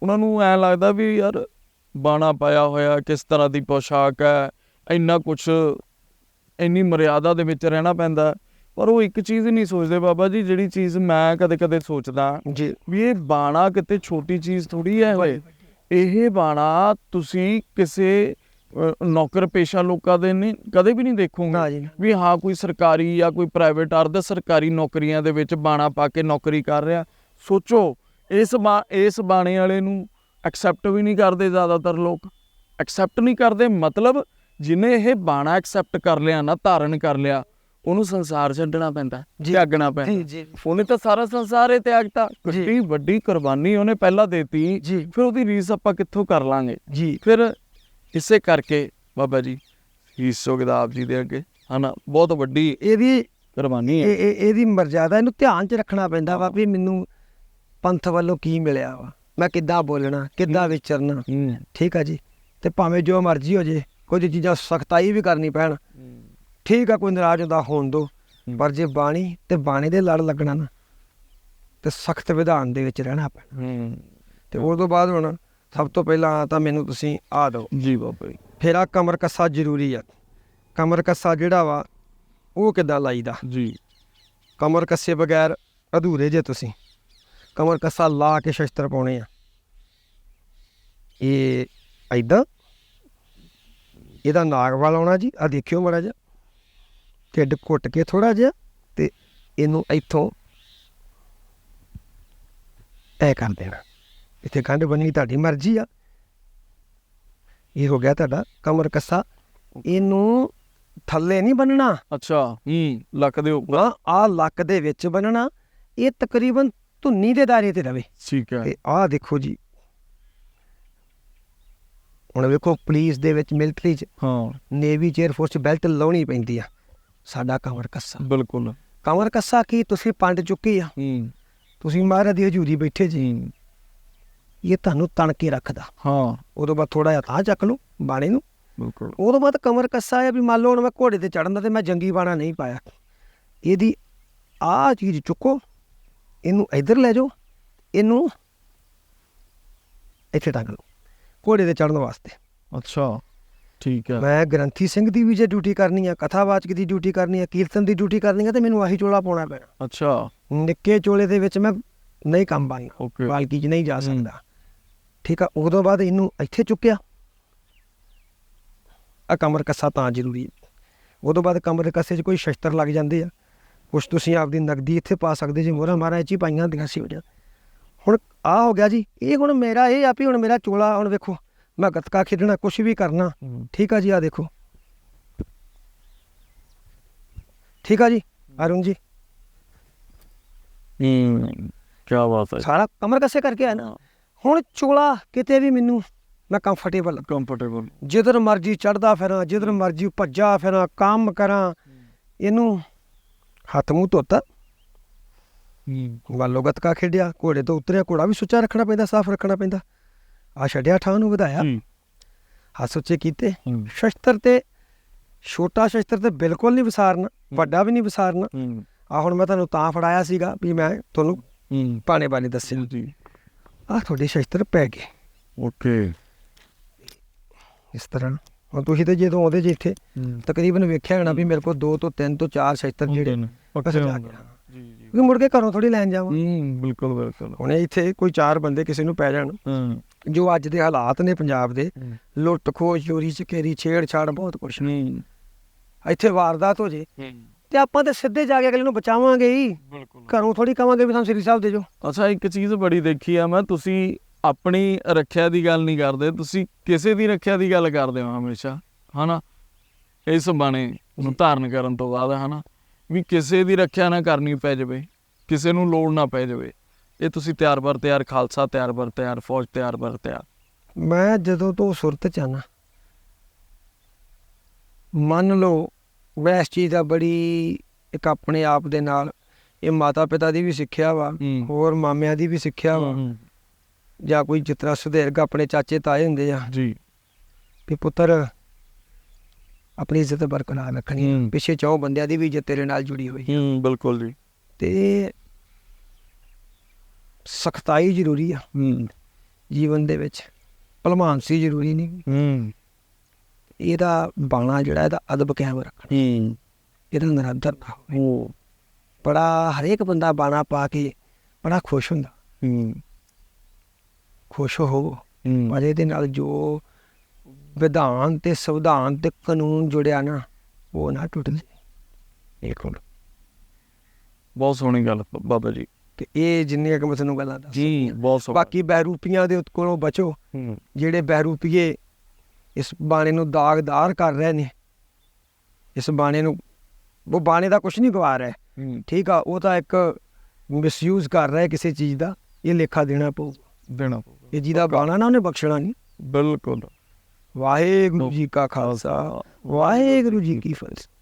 ਉਹਨਾਂ ਨੂੰ ਐ ਲੱਗਦਾ ਵੀ ਯਾਰ ਬਾਣਾ ਪਾਇਆ ਹੋਇਆ ਕਿਸ ਤਰ੍ਹਾਂ ਦੀ ਪੋਸ਼ਾਕ ਹੈ ਇੰਨਾ ਕੁਝ ਇੰਨੀ ਮਰਿਆਦਾ ਦੇ ਵਿੱਚ ਰਹਿਣਾ ਪੈਂਦਾ ਪਰ ਉਹ ਇੱਕ ਚੀਜ਼ ਨਹੀਂ ਸੋਚਦੇ ਬਾਬਾ ਜੀ ਜਿਹੜੀ ਚੀਜ਼ ਮੈਂ ਕਦੇ-ਕਦੇ ਸੋਚਦਾ ਜੀ। ਵੀ ਇਹ ਬਾਣਾ ਕਿਤੇ ਛੋਟੀ ਚੀਜ਼ ਥੋੜੀ ਹੈ ਓਏ ਇਹ ਬਾਣਾ ਤੁਸੀਂ ਕਿਸੇ ਨੌਕਰ ਪੇਸ਼ਾ ਲੋਕਾਂ ਦੇ ਨਹੀਂ ਕਦੇ ਵੀ ਨਹੀਂ ਦੇਖੋਗੇ ਵੀ ਹਾਂ ਕੋਈ ਸਰਕਾਰੀ ਜਾਂ ਕੋਈ ਪ੍ਰਾਈਵੇਟ ਅਰਧ ਸਰਕਾਰੀ ਨੌਕਰੀਆਂ ਦੇ ਵਿੱਚ ਬਾਣਾ ਪਾ ਕੇ ਨੌਕਰੀ ਕਰ ਰਿਹਾ। ਸੋਚੋ ਇਸ ਇਸ ਬਾਣੇ ਵਾਲੇ ਨੂੰ ਐਕਸੈਪਟ ਵੀ ਨਹੀਂ ਕਰਦੇ ਜ਼ਿਆਦਾਤਰ ਲੋਕ। ਐਕਸੈਪਟ ਨਹੀਂ ਕਰਦੇ ਮਤਲਬ ਜਿਹਨੇ ਇਹ ਬਾਣਾ ਐਕਸੈਪਟ ਕਰ ਲਿਆ ਨਾ ਧਾਰਨ ਕਰ ਲਿਆ ਉਹਨੂੰ ਸੰਸਾਰ ਛੱਡਣਾ ਪੈਂਦਾ। ਤਿਆਗਣਾ ਪੈਂਦਾ। ਉਹਨੇ ਤਾਂ ਸਾਰਾ ਸੰਸਾਰ ਹੀ ਤਿਆਗਤਾ। ਕਿੰਨੀ ਵੱਡੀ ਕੁਰਬਾਨੀ ਉਹਨੇ ਪਹਿਲਾਂ ਦੇਤੀ। ਜੀ। ਫਿਰ ਉਹਦੀ ਰੀਸ ਆਪਾਂ ਕਿੱਥੋਂ ਕਰ ਲਾਂਗੇ? ਜੀ। ਫਿਰ ਇਸੇ ਕਰਕੇ ਬਾਬਾ ਜੀ ਹੀਸ ਆਪ ਜੀ ਦੇ ਅੱਗੇ। ਹਨਾ ਬਹੁਤ ਵੱਡੀ ਇਹਦੀ ਕੁਰਬਾਨੀ ਹੈ। ਇਹ ਇਹ- ਇਹਦੀ ਮਰਜ਼ਾਦਾ ਇਹਨੂੰ ਧਿਆਨ 'ਚ ਰੱਖਣਾ ਪੈਂਦਾ ਵਾ ਵੀ ਮੈਨੂੰ ਪੰਥ ਵੱਲੋਂ ਕੀ ਮਿਲਿਆ ਵਾ। ਮੈਂ ਕਿੱਦਾਂ ਬੋਲਣਾ ਕਿੱਦਾਂ ਵਿਚਰਨਾ? ਠੀਕ ਆ ਜੀ। ਤੇ ਭਾਵੇਂ ਜੋ ਮਰਜ਼ੀ ਹੋ ਜੇ ਕੁਝ ਚੀਜ਼ਾਂ ਸਖਤਾਈ ਵੀ ਕਰਨੀ ਪੈਣ। ਠੀਕ ਆ ਕੋਈ ਨਾਰਾਜ਼ ਹੁੰਦਾ ਹੋਣ ਦੋ। ਪਰ ਜੇ ਬਾਣੀ ਤੇ ਬਾਣੀ ਦੇ ਲੜ ਲੱਗਣਾ ਨਾ ਤੇ ਸਖਤ ਵਿਧਾਨ ਦੇ ਵਿੱਚ ਰਹਿਣਾ ਪੈਣਾ। ਤੇ ਉਸ ਤੋਂ ਬਾਅਦ ਹੁਣ ਸਭ ਤੋਂ ਪਹਿਲਾਂ ਤਾਂ ਮੈਨੂੰ ਤੁਸੀਂ ਆ ਦਿਓ। ਜੀ ਬਾਬਾ ਜੀ। ਫਿਰ ਆ ਕਮਰ ਕੱਸਾ ਜ਼ਰੂਰੀ ਆ। ਕਮਰ ਕੱਸਾ ਜਿਹੜਾ ਵਾ ਉਹ ਕਿੱਦਾਂ ਲਾਈਦਾ? ਜੀ। ਕਮਰ ਕੱਸੇ ਬਗੈਰ ਅਧੂਰੇ ਜੇ ਤੁਸੀਂ। ਕਮਰ ਕੱਸਾ ਲਾ ਕੇ ਸ਼ਸਤਰ ਪਾਉਣੇ ਆ। ਇਹ ਐਦਾਂ ਇਹਦਾ ਨਾਗ ਵਾਲ ਆਉਣਾ ਜੀ ਆ ਦੇਖਿਓ ਮੜਾ ਜਿਹਾ। ਢਿੱਡ ਘੁੱਟ ਕੇ ਥੋੜਾ ਜਿਹਾ ਤੇ ਇਹਨੂੰ ਇੱਥੋਂ ਐ ਕਰ ਦੇਣਾ। ਇੱਥੇ ਗੰਢ ਬੰਨੀ ਤੁਹਾਡੀ ਮਰਜ਼ੀ ਆ। ਇਹ ਹੋ ਗਿਆ ਤੁਹਾਡਾ ਕਮਰ ਕੱਸਾ। ਇਹਨੂੰ ਥੱਲੇ ਨਹੀਂ ਬੰਨਣਾ। ਅੱਛਾ ਹੂੰ ਲੱਕ ਦੇ ਉੱਪਰ। ਆ ਲੱਕ ਦੇ ਵਿੱਚ ਬੰਨਣਾ। ਇਹ ਤਕਰੀਬਨ ਧੁੰਨੀ ਦੇ ਦਾਇਰੇ ਤੇ ਰਵੇ। ਠੀਕ ਹੈ। ਤੇ ਆਹ ਦੇਖੋ ਜੀ। ਹੁਣ ਵੇਖੋ ਪੁਲਿਸ ਦੇ ਵਿੱਚ ਮਿਲਟਰੀ ਚ ਹਾਂ। ਨੇਵੀ ਚ 에ਅਰ ਫੋਰਸ ਚ ਬੈਲਟ ਲਾਉਣੀ ਪੈਂਦੀ ਆ। ਸਾਡਾ ਕਮਰ ਕੱਸਾ। ਬਿਲਕੁਲ। ਕਮਰ ਕੱਸਾ ਕੀ? ਤੁਸੀਂ ਪੰਡ ਚੁੱਕੀ ਆ। ਹੂੰ। ਤੁਸੀਂ ਮਹਾਰਾਜ ਦੀ ਹਜ਼ੂਰੀ ਬੈਠੇ ਜੀ। ਇਹ ਤੁਹਾਨੂੰ ਤਣ ਕੇ ਰੱਖਦਾ। ਹਾਂ। ਉਦੋਂ ਬਾਅਦ ਥੋੜਾ ਜਿਹਾ ਤਾਂ ਚੱਕ ਲਓ ਬਾਣੇ ਨੂੰ। ਬਿਲਕੁਲ। ਉਦੋਂ ਬਾਅਦ ਕਮਰ ਕੱਸਾ ਆ ਵੀ ਮੰਨ ਲਓ ਹੁਣ ਮੈਂ ਘੋੜੇ ਤੇ ਚੜਨ ਦਾ ਤੇ ਮੈਂ ਜੰਗੀ ਬਾਣਾ ਨਹੀਂ ਪਾਇਆ। ਇਹਦੀ ਆਹ ਚੀਜ਼ ਚੁੱਕੋ। ਇਹਨੂੰ ਇੱਧਰ ਲੈ ਜਾਓ ਇਹਨੂੰ ਇੱਥੇ ਟੰਗ ਲਓ ਘੋੜੇ ਤੇ ਚੜਨ ਵਾਸਤੇ। ਅੱਛਾ ਠੀਕ ਹੈ। ਮੈਂ ਗ੍ਰੰਥੀ ਸਿੰਘ ਦੀ ਵੀ ਜੇ ਡਿਊਟੀ ਕਰਨੀ ਆ ਕਥਾਵਾਚਕ ਦੀ ਡਿਊਟੀ ਕਰਨੀ ਆ ਕੀਰਤਨ ਦੀ ਡਿਊਟੀ ਕਰਨੀ ਆ ਤੇ ਮੈਨੂੰ ਆਹੀ ਚੋਲਾ ਪਾਉਣਾ ਪੈਣਾ। ਅੱਛਾ। ਨਿੱਕੇ ਚੋਲੇ ਦੇ ਵਿੱਚ ਮੈਂ ਨਹੀਂ ਕੰਮ ਓਕੇ ਪਾਲਕੀ 'ਚ ਨਹੀਂ ਜਾ। ਸਕਦਾ। ਠੀਕ ਆ ਉਦੋਂ ਬਾਅਦ ਇਹਨੂੰ ਇੱਥੇ ਚੁੱਕਿਆ। ਆ ਕਮਰ ਕੱਸਾ ਤਾਂ ਜ਼ਰੂਰੀ ਉਦੋਂ ਬਾਅਦ ਕਮਰ ਕੱਸੇ 'ਚ ਕੋਈ ਸ਼ਸਤਰ ਲੱਗ ਜਾਂਦੇ ਆ। ਕੁਛ ਤੁਸੀਂ ਆਪਦੀ ਨਗਦੀ ਇੱਥੇ ਪਾ ਸਕਦੇ ਜੀ ਮੋਹਰਾ ਮਾਰਾ ਇਹ 'ਚ ਹੀ ਪਾਈਆਂ ਹੁੰਦੀਆਂ ਸੀ ਵਜਾ ਹੁਣ ਆ ਹੋ ਗਿਆ ਜੀ ਇਹ ਹੁਣ ਮੇਰਾ ਇਹ ਆ ਵੀ ਹੁਣ ਮੇਰਾ ਚੋਲਾ ਹੁਣ ਵੇਖੋ ਮੈਂ ਗੱਤਕਾ ਖੇਡਣਾ ਕੁਛ ਵੀ ਕਰਨਾ। ਠੀਕ ਆ ਜੀ ਆ ਦੇਖੋ। ਠੀਕ ਆ ਜੀ ਅਰੁਣ ਜੀ। ਹੂੰ ਕੀ ਬਾਤ ਹੈ। ਸਾਰਾ ਕਮਰ ਕੱਸੇ ਕਰਕੇ ਆਇਆ ਨਾ। ਹੁਣ ਚੋਲਾ ਕਿਤੇ ਵੀ ਮੈਨੂੰ ਮੈਂ ਕੰਫਰਟੇਬਲ ਕੰਫਰਟੇਬਲ ਜਿੱਧਰ ਮਰਜ਼ੀ ਚੜਦਾ ਫਿਰਾਂ ਜਿੱਧਰ ਮਰਜ਼ੀ ਭੱਜਾ ਫਿਰਾਂ ਕੰਮ ਕਰਾਂ ਇਹਨੂੰ ਹੱਥ ਮੂੰਹ ਧੋਤਾ। ਵੱਲੋਂ ਗੱਤਕਾ ਖੇਡਿਆ ਘੋੜੇ ਤੋਂ ਉਤਰਿਆ ਘੋੜਾ ਵੀ ਸੁੱਚਾ ਰੱਖਣਾ ਪੈਂਦਾ ਸਾਫ਼ ਰੱਖਣਾ ਪੈਂਦਾ। ਆ ਛੱਡਿਆ ਠਾਂ ਨੂੰ ਵਧਾਇਆ। ਹੱਥ ਸੁੱਚੇ ਕੀਤੇ। ਸ਼ਸਤਰ ਤੇ ਛੋਟਾ ਸ਼ਸਤਰ ਤੇ ਬਿਲਕੁਲ ਨਹੀਂ ਵਿਸਾਰਨਾ ਵੱਡਾ ਵੀ ਨਹੀਂ ਵਿਸਾਰਨਾ। ਆ ਹੁਣ ਮੈਂ ਤੁਹਾਨੂੰ ਤਾਂ ਫੜਾਇਆ ਸੀਗਾ ਵੀ ਮੈਂ ਤੁਹਾਨੂੰ ਪਾਣੇ ਬਾਰੇ ਦੱਸਿਆ। ਆ ਤੁਹਾਡੇ ਸ਼ਸਤਰ ਪੈ ਗਏ। ਓਕੇ। ਇਸ ਤਰ੍ਹਾਂ ਹੁਣ ਤੁਸੀਂ ਤੇ ਜਦੋਂ ਆਉਂਦੇ ਜੇ ਇੱਥੇ ਤਕਰੀਬਨ ਵੇਖਿਆ ਹੋਣਾ ਵੀ ਮੇਰੇ ਕੋਲ 2 ਤੋਂ 3 ਤੋਂ 4 ਸ਼ਸਤਰ ਜਿਹੜੇ ਪੱਕੇ ਜਾ ਹੁੰਦੇ ਕੇ, ਨੇ। ਜੀ ਜੀ। ਕਿਉਂਕਿ ਮੁੜ ਕੇ ਘਰੋਂ ਥੋੜੀ ਲੈਣ ਜਾਵਾਂ ਹੂੰ ਬਿਲਕੁਲ ਬਿਲਕੁਲ। ਹੁਣ ਇੱਥੇ ਕੋਈ ਚਾਰ ਬੰਦੇ ਕਿਸੇ ਨੂੰ ਪੈ ਜਾਣ ਹੂੰ। ਜੋ ਅੱਜ ਦੇ ਹਾਲਾਤ ਨੇ ਪੰਜਾਬ ਦੇ ਲੁੱਟ ਖੋਹ ਚੋਰੀ ਚਕੇਰੀ ਛੇੜਛਾੜ ਬਹੁਤ ਕੁਛ। ਨੇ ਹੂੰ। ਇੱਥੇ ਵਾਰਦਾਤ ਹੋ ਜੇ ਤੇ ਆਪਾਂ ਤੇ ਸਿੱਧੇ ਜਾ ਕੇ ਅਗਲੇ ਨੂੰ ਬਚਾਵਾਂਗੇ ਹੀ। ਘਰੋਂ ਥੋੜੀ ਕਵਾਂਗੇ ਵੀ ਸਾਨੂੰ ਸ੍ਰੀ ਸਾਹਿਬ ਦੇ ਜੋ ਅੱਛਾ ਇੱਕ ਚੀਜ਼ ਬੜੀ ਦੇਖੀ ਆ ਮੈਂ ਤੁਸੀਂ ਆਪਣੀ ਰੱਖਿਆ ਦੀ ਗੱਲ ਨਹੀਂ ਕਰਦੇ ਤੁਸੀਂ ਕਿਸੇ ਦੀ ਰੱਖਿਆ ਦੀ ਗੱਲ ਕਰਦੇ ਹੋ ਹਮੇਸ਼ਾ ਹਨਾ? ਇਸ ਬਾਣੇ ਨੂੰ ਧਾਰਨ ਕਰਨ ਤੋਂ ਬਾਅਦ ਹਨਾ? ਵੀ ਕਿਸੇ ਦੀ ਰੱਖਿਆ ਨਾ ਕਰਨੀ ਪੈ ਜਾਵੇ ਕਿਸੇ ਨੂੰ ਲੋੜ ਨਾ ਪੈ ਜਾਵੇ। ਇਹ ਤੁਸੀਂ ਤਿਆਰ ਬਰ ਤਿਆਰ ਖਾਲਸਾ ਤਿਆਰ ਬਰ ਤਿਆਰ ਫੌਜ ਤਿਆਰ ਬਰ ਤਿਆਰ। ਮੈਂ ਜਦੋਂ ਤੋਂ ਸੁਰਤ ਚ ਆਨਾ ਮੰਨ ਲਓ ਮੈਂ ਇਸ ਚੀਜ਼ ਦਾ ਬੜੀ ਇੱਕ ਆਪਣੇ ਆਪ ਦੇ ਨਾਲ ਇਹ ਮਾਤਾ ਪਿਤਾ ਦੀ ਵੀ ਸਿੱਖਿਆ ਵਾ। ਹੋਰ ਮਾਮਿਆਂ ਦੀ ਵੀ ਸਿੱਖਿਆ ਵਾ ਜਾਂ ਕੋਈ ਜਿਤਨਾ ਸੁਧੇਰਗ ਆਪਣੇ ਚਾਚੇ ਤਾਏ ਹੁੰਦੇ ਆ ਜੀ। ਵੀ ਪੁੱਤਰ ਆਪਣੀ ਇੱਜ਼ਤ ਬਰਕਰਾਰ ਰੱਖਣੀ ਆ। ਹੂੰ। ਪਿੱਛੇ ਚੌ ਬੰਦਿਆਂ ਦੀ ਵੀ ਇੱਜ਼ਤ ਤੇਰੇ ਨਾਲ ਜੁੜੀ ਹੋਈ। ਹੂੰ ਬਿਲਕੁਲ ਜੀ। ਤੇ ਸਖਤਾਈ ਜ਼ਰੂਰੀ ਆ। ਹੂੰ। ਜੀਵਨ ਦੇ ਵਿੱਚ ਭਲਮਾਨਸੀ ਜ਼ਰੂਰੀ ਨਹੀਂ। ਹੂੰ। ਇਹਦਾ ਬਾਣਾ ਜਿਹੜਾ ਇਹਦਾ ਅਦਬ ਕਾਇਮ ਰੱਖਣਾ। ਹੂੰ। ਇਹਦਾ ਨਿਰੰਤਰ ਨਾ ਹੋਵੇ। ਉਹ ਬੜਾ ਹਰੇਕ ਬੰਦਾ ਬਾਣਾ ਪਾ ਕੇ ਬੜਾ ਖੁਸ਼ ਹੁੰਦਾ। ਹੂੰ। ਖੁਸ਼ ਹੋ। ਹੂੰ। ਪਰ ਇਹਦੇ ਨਾਲ ਜੋ ਵਿਧਾਨ ਤੇ ਸੰਵਿਧਾਨ ਤੇ ਕਾਨੂੰਨ ਜੁੜਿਆ ਨਾ ਉਹ ਨਾ ਟੁੱਟ ਜੇ। ਬਿਲਕੁਲ ਬਹੁਤ ਸੋਹਣੀ ਗੱਲ ਬਾਬਾ ਜੀ। ਤੇ ਇਹ ਜਿੰਨੀਆਂ ਕਿ ਮੈਂ ਤੁਹਾਨੂੰ ਗੱਲਾਂ ਦੱਸ। ਜੀ ਬਹੁਤ ਸੋਹਣਾ। ਬਾਕੀ ਬਹਿਰੂਪੀਆਂ ਦੇ ਕੋਲੋਂ ਬਚੋ। ਜਿਹੜੇ ਬਹਿਰੂਪੀਏ ਇਸ ਬਾਣੇ ਨੂੰ ਦਾਗਦਾਰ ਕਰ ਰਹੇ ਨੇ ਇਸ ਬਾਣੇ ਨੂੰ ਉਹ ਬਾਣੇ ਦਾ ਕੁਝ ਨਹੀਂ ਗਵਾ ਰਿਹਾ। ਹੂੰ। ਠੀਕ ਆ ਉਹ ਤਾਂ ਇੱਕ ਮਿਸਯੂਜ਼ ਕਰ ਰਿਹਾ ਕਿਸੇ ਚੀਜ਼ ਦਾ। ਇਹ ਲੇਖਾ ਦੇਣਾ ਪਊ। ਦੇਣਾ ਪਊਗਾ। ਇਹ ਜਿਹਦਾ ਬਾਣਾ ਨਾ ਉਹਨੇ ਬਖਸ਼ਣਾ ਨਹੀਂ। ਬਿਲਕੁਲ। ਵਾਹਿਗੁਰੂ ਜੀ ਕਾ ਖਾਲਸਾ ਵਾਹਿਗੁਰੂ ਜੀ ਕੀ ਫਤਿਹ।